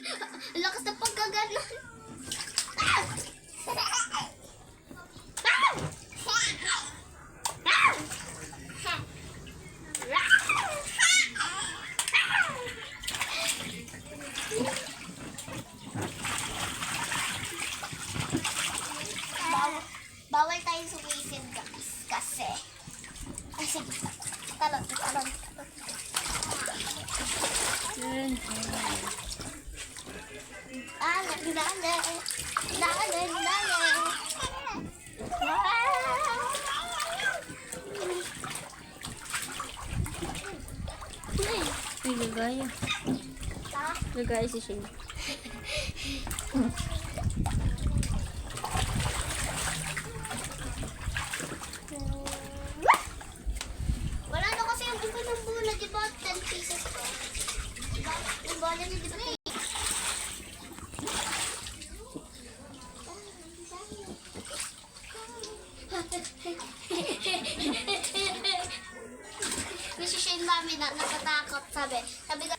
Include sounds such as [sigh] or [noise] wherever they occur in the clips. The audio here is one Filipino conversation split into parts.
Lakas ng pagkaganon. Bawal, bawal tayo sumisid guys. Kasi. Ay, sige. Talon, talon, talon. Gagaya. Gagaya si Shane. Wala na kasi yung iba ng bola, di ba? 10 pieces ko. Diba? Yung bola niya, di ba? Kasi siya yung mami na natatakot, sabi. Sabi ko,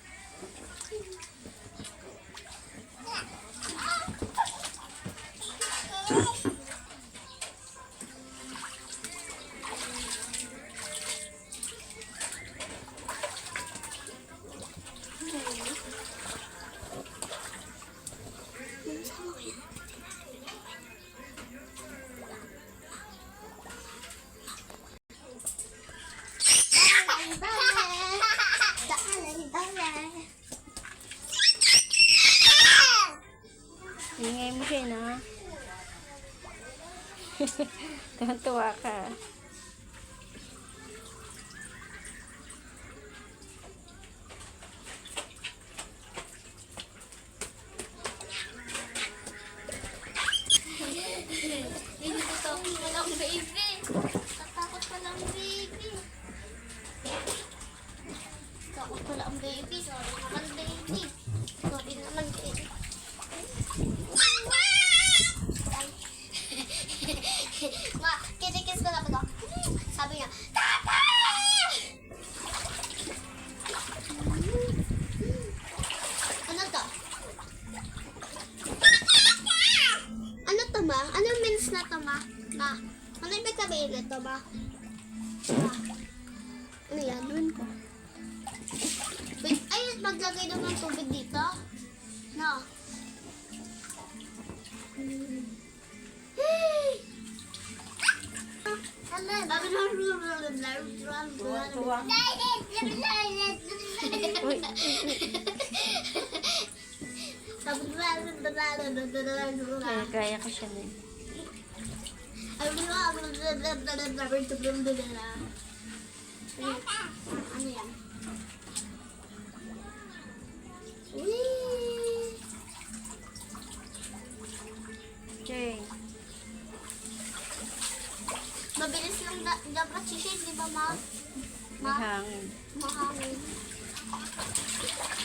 Ingay mo Shane, ha? [laughs] Tuwa ka. Hindi ko takot walang baby. Tatakot walang baby. Takot wala ang baby. Sorry naman baby. Sorry naman baby. Ma, kinikis ko na ba Sabi niya, Tata! Ano to? Ano to ma? Ano means na to ma? Ano ibig sabihin nito ma? Ma, ano yan? Doon ko. Wait, ay, maglagay daw ng tubig dito? No. Hmm. Gagaya ka siya din. Ano yan? Whee! Shane. Mabilis lang da- dapat si Shane, di ba ma? Ma? hangin. Mahangin.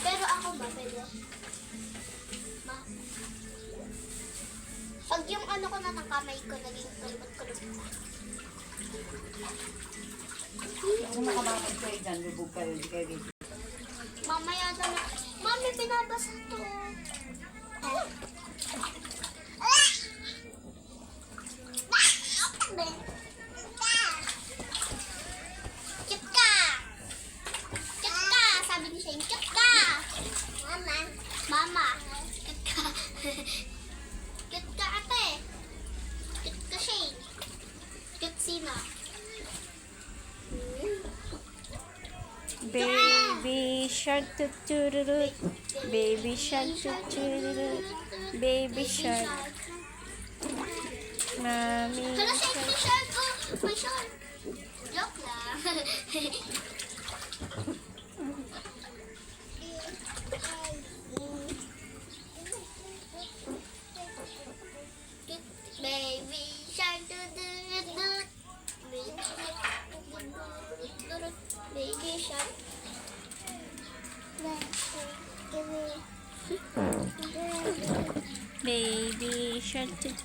Pero ako ba, pwede? Yung ano ko na ng kamay ko, naging kulubot-kulubot. Kung nakamakad kayo dyan, lubog kayo, di kayo dito. Mamaya na na. Mami, pinabasa to. Eh. Baby shark tut tururut. Baby shark tut tururut. Baby shark. Mami shark. [laughs]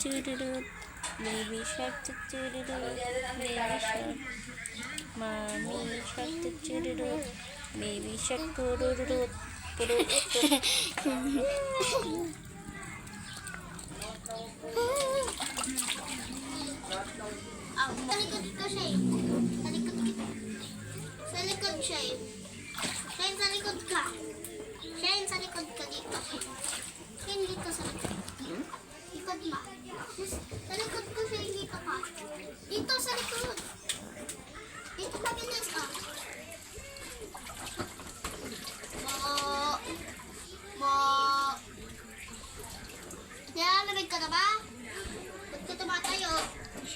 Toodle-doo, baby shark, toodle-doo, baby shark. Mommy shark, toodle-doo, baby shark, toodle-doo, toodle-doo. Oh, I'm going to go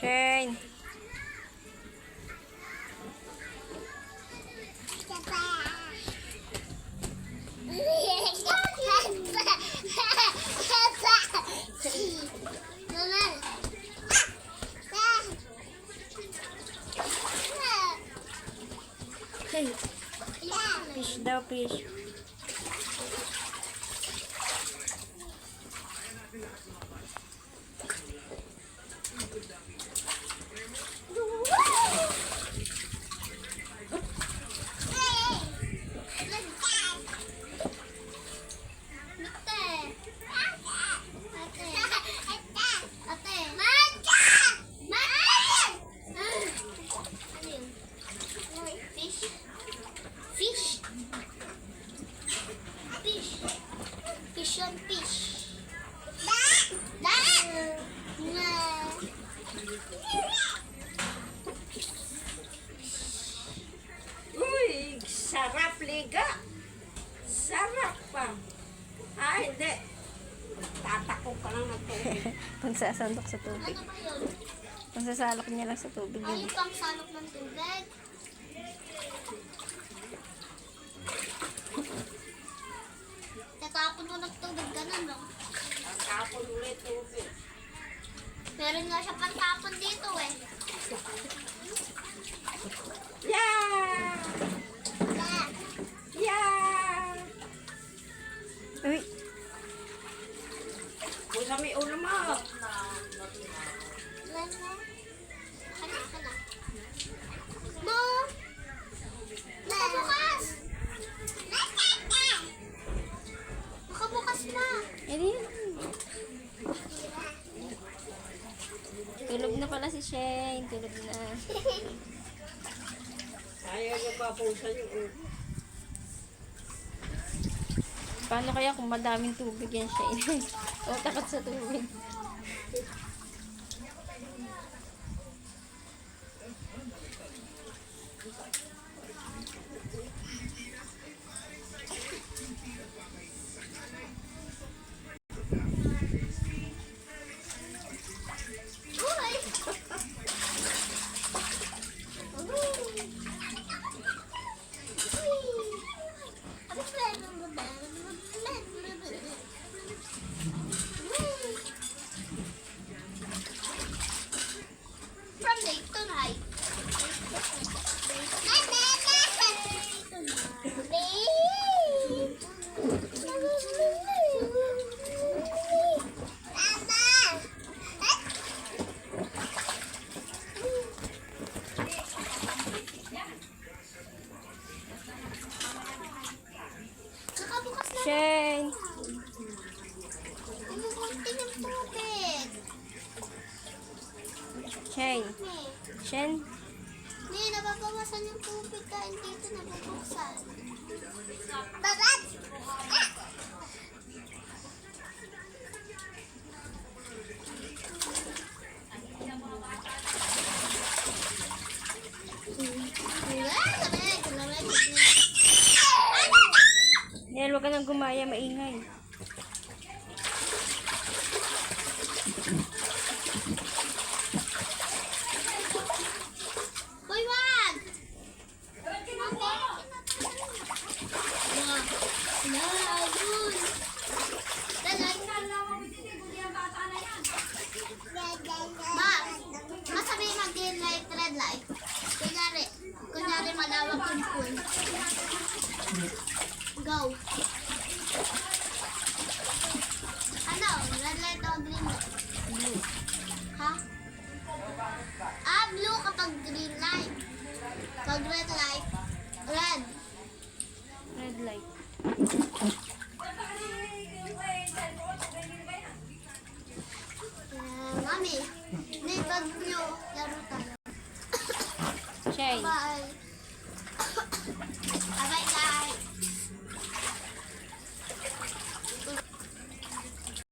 Shane. Fish daw, fish. Fish. Fish. Fish. Fish on fish. Da. Da. Uy, sarap liga. Sarap pa. Ay, hindi. Tatako ka lang ng tubig. [laughs] Pangsasandok sa tubig. Ano ba yun? Pangsasalok niya lang sa tubig Ay, yun. pang salok ng tubig. Tatapon mo ng tubig, ganun, no? Ang tapon ulit tubig. Meron nga siya pantapon dito, eh. [laughs] Shane. Tulog na. Ayaw niya papusan yung ulo. Paano kaya kung madaming tubig yan, Shane? [laughs] o takot sa tubig. Nakabukas na. Shane! Nababawasan yung tubig dahil dito nabubuksan. Babat! Nel, huwag ka nang gumaya, maingay. Hoy, wag! Wag! Yun! Dalay. Ma, ma sabi mag-green light, red light. Kunyari, yung pool. Go. Ano? Red light o green light? Blue. Ha? Ah, blue kapag green light. Pag red light, red. Red light.